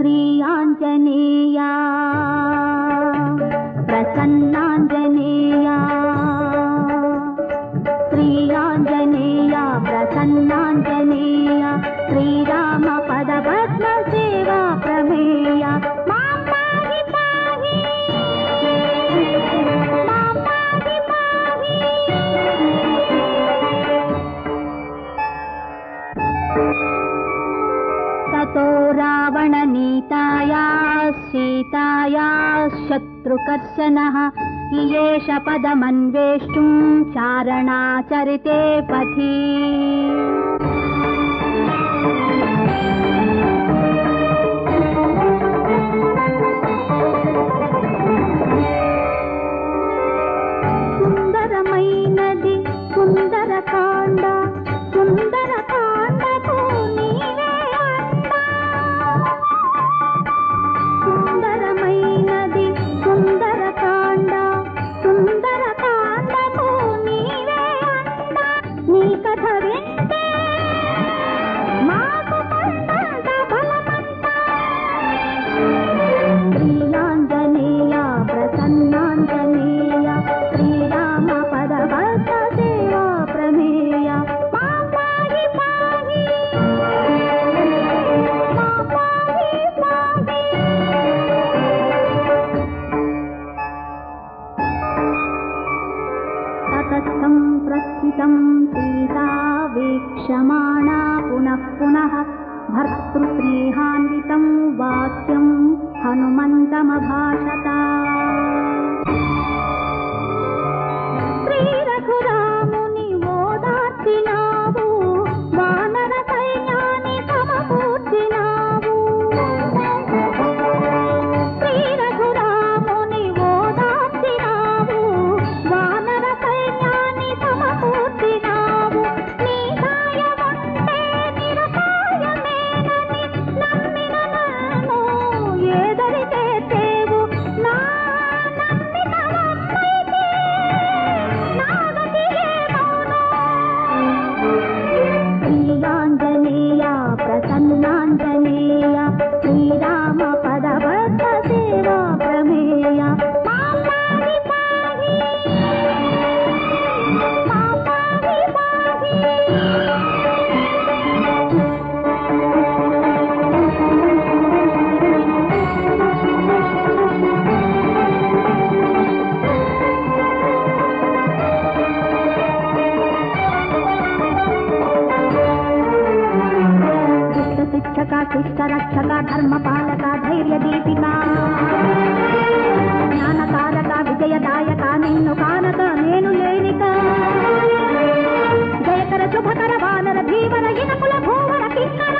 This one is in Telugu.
श्री आञ्जनेया प्रसन्नाञ्जनेया। श्री आञ्जनेया प्रसन्नाञ्जनेया। श्रीरामपदपद्मसेवा प्रमेया। Thank you. ततो रावणनीताया सीताया शत्रुकर्षणः इयेष पदमन्वेष्टुम् चारणाचरिते पथि नदी सुन्दरकाण्ड वीक्षमाणा पुनः पुनः भर्तृस्नेहान्वितं वाक्यं हनुमन्तमभाषता శిష్ట రక్షక ధర్మ పాలక ధైర్య దీపిక జ్ఞానకారక విజయదాయక నిన్ను కానక నేను లేనిక. జయకర శుభకర వానర భీమర ఇనకుల భూవర కింకర